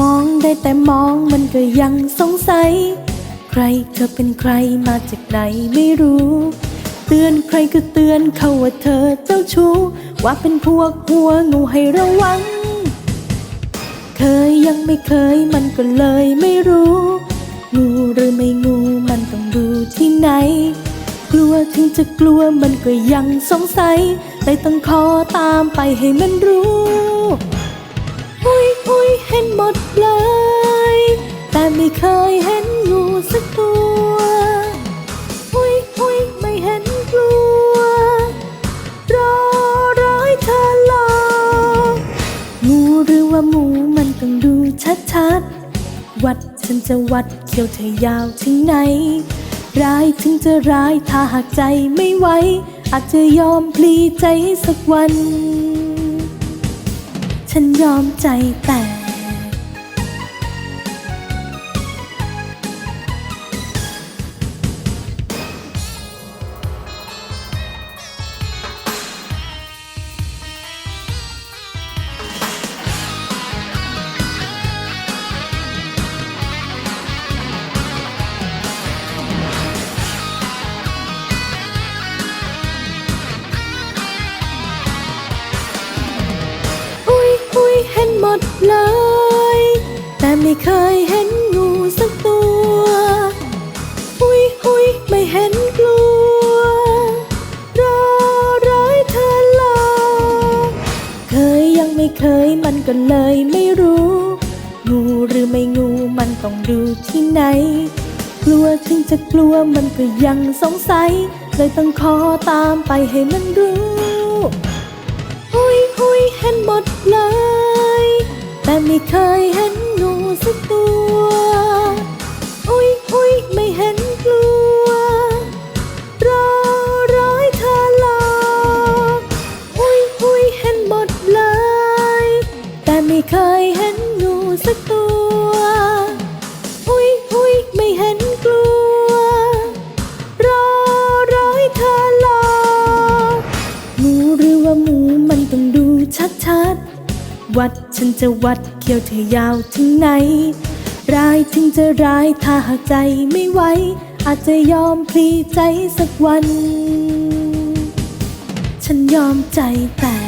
มองได้แต่มองมันก็ยังสงสัย ใครเธอเป็นใครมาจากไหนไม่รู้ เตือนใครก็เตือนเขาว่าเธอเจ้าชู้ ว่าเป็นพวกหัวงูให้ระวัง เคยยังไม่เคยมันก็เลยไม่รู้ งูหรือไม่งูมันต้องดูที่ไหน กลัวถึงจะกลัวมันก็ยังสงสัยเลยต้องขอตามไปให้มันรู้ อุ้ยอุ้ยเห็นหมดเลย แต่ไม่เคยเห็นงูสักตัวอุ้ยอุ้ยไม่เห็นกลัว รอร้อยเธอหลองูหรือว่าหมูมันต้องดูชัดๆ วัดฉันจะวัดเขียวเธอยาวถึงไหน ร้ายถึงจะร้ายถ้าหากใจไม่ไหวอาจจะยอมพลีใจสักวัน ฉันยอมใจแต ลยแต่ไม่เคยเห็นงูสักตัว อุ้ยอุ้ยไม่เห็นกลัว รอร้อยเธอลอเคยยังไม่เคยมันก็เลยไม่รู้ งูหรือไม่งูมันต้องดูที่ไหน กลัวถึงจะกลัวมันก็ยังสงสัย เลยต้องขอตามไปให้มันรู้ อุ้ยอุ้ยเห็นหมดเลย ไม่เคยเห็นงูสักตัว อุ้ยอุ้ยไม่เห็นกลัว รอร้อยเธอหลอกอุ้ยอุ้ยเห็นหมดเลย แต่ไม่เคยเห็นงูสักตัว อุ้ยอุ้ยไม่เห็นกลัว รอร้อยเธอหลอกงูหรือว่าหมูมันต้องดูชัดๆ วัดฉันจะวัดเขียวเธอยาวถึงไหน ร้ายถึงจะร้ายถ้าหากใจไม่ไหว อาจจะยอมพลีใจสักวัน ฉันยอมใจแตก